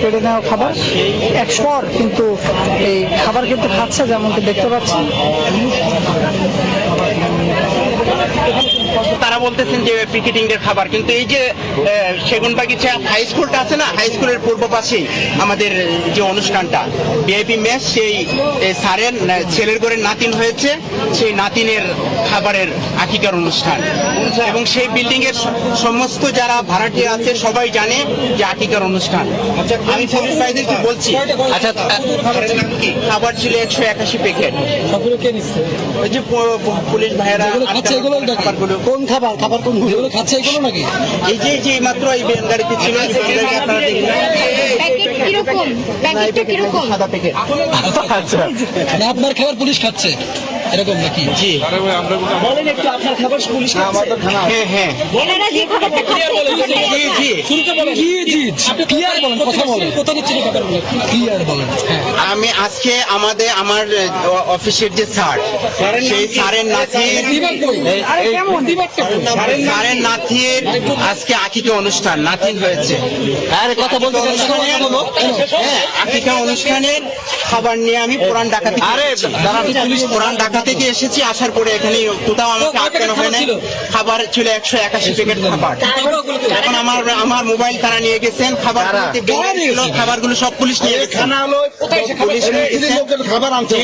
কেড়ে নেওয়া খাবার। একশোর কিন্তু এই খাবার কিন্তু খাচ্ছে যেমনটি দেখতে পাচ্ছি। তারা বলতেছেন যে পিকেটিং এর খাবার কিন্তু এই যে সেগুন বাগিচা হাই স্কুলটা আছে না হাই স্কুলের পূর্ব পাশেই আমাদের যে অনুষ্ঠানটা। বিআইপি মেস সেই স্যারের ছেলের ঘরের নাতিন হয়েছে সেই নাতিনের খাবারের আকিকার অনুষ্ঠান। এবং সেই বিল্ডিং এর সমস্ত যারা ভাড়াটিয়া আছে সবাই জানে যে আকিকার অনুষ্ঠান। আমি পুলিশ ভাইদেরকে বলছি? আচ্ছা খাবার ছিল একশো একাশি প্যাকেট ওই যে পুলিশ ভাইয়েরা খাচ্ছে এগুলো খাবারগুলো। কোন খাবার? খাবার কোন এগুলো খাচ্ছে এগুলো নাকি? এই যে যে মাত্র এই ভ্যান গাড়িতে ছিল আপনারা দেখলেন। আচ্ছা। না আপনার খাবার পুলিশ খাচ্ছে। এরকম নাকি? জি। বলেন একটু আপনার খাবার পুলিশ হ্যাঁ হ্যাঁ। এনারা যে খাবারটা খাবারটাই জি জি। শুরুতে বলেন। কি জি ক্লিয়ার বলেন? কথা বলেন। কোথা দিচ্ছেন ক্লিয়ার বলেন? হ্যাঁ। আমি আজকে আমাদের আমার অফিসের যে স্যার সেই স্যারের নাতি স্যারের নাতির আজকে আকিকা অনুষ্ঠান নাতিন হয়েছে। আরে কথা বলতে হ্যাঁ আকিকা অনুষ্ঠানের খাবার নিয়ে আমি পুরান ঢাকা থেকে আরে পুলিশ পুরান ঢাকা থেকে এসেছি আসার পরে এখানে কোথাও আমাকে আটকানো হয় না খাবার ছিল? একশো একাশি প্যাকেট খাবার। এখন আমার আমার মোবাইল তারা নিয়ে গেছেন খাবার খাবারগুলো সব পুলিশ নিয়ে গেছে। পুলিশ নিয়ে গেছে। খাবার আনছে।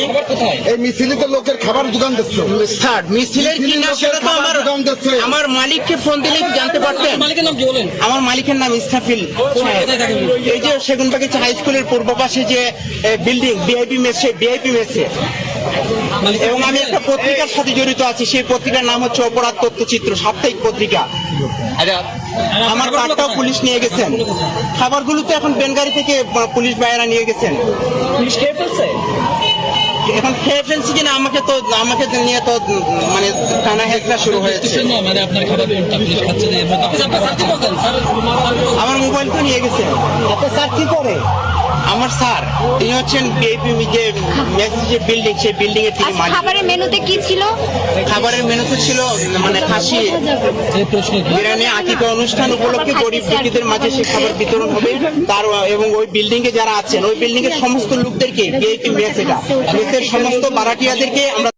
এই মিছিলিতে লোকের খাবার দোকান দিচ্ছে। স্যার মিছিলের কি না সেটা তো আমার দোকান দিচ্ছে। আমার মালিককে ফোন দিলে জানতে পারতেন? মালিকের নাম কি বলেন? আমার মালিকের নাম উনি? এই যে সেগুন বাগিচা হাই স্কুলের পূর্ব পাশে যে বিল্ডিং বিআইপি মেসে বিআইপি মেসে এবং আমি একটা পত্রিকার সাথে জড়িত আছি সেই পত্রিকার নাম হচ্ছে অপরাধ তথ্যচিত্র সাপ্তাহিক পত্রিকা। আমার কার্ডটাও পুলিশ নিয়ে গেছেন। খাবারগুলো তো এখন বেনগাড়ি থেকে পুলিশ ভাইয়েরা নিয়ে গেছেন। পুলিশ খেয়ে ফেলছে? এখন খেয়ে ফেলছি কিনা আমাকে তো আমাকে নিয়ে তো মানে টানা হেঁচড়া শুরু হয়েছে। মানে আমার মোবাইল তো নিয়ে গেছেন। আপনার স্যার কি করে? আমার স্যার তিনি হচ্ছেন যে মেসি যে বিল্ডিং সেই বিল্ডিং এর তিনি মালিক। খাবারের মেনুতে কি ছিল? খাবারের মেনুতে ছিল মানে খাসি বিরিয়ানি আকিকা অনুষ্ঠান উপলক্ষে গরিব দুঃখীদের মাঝে সেই খাবার বিতরণ হবে। তার এবং ওই বিল্ডিং এ যারা আছেন ওই বিল্ডিং এর সমস্ত লোকদেরকে বিএপি মেস এটা মেসের সমস্ত মারাঠিয়াদেরকে আমরা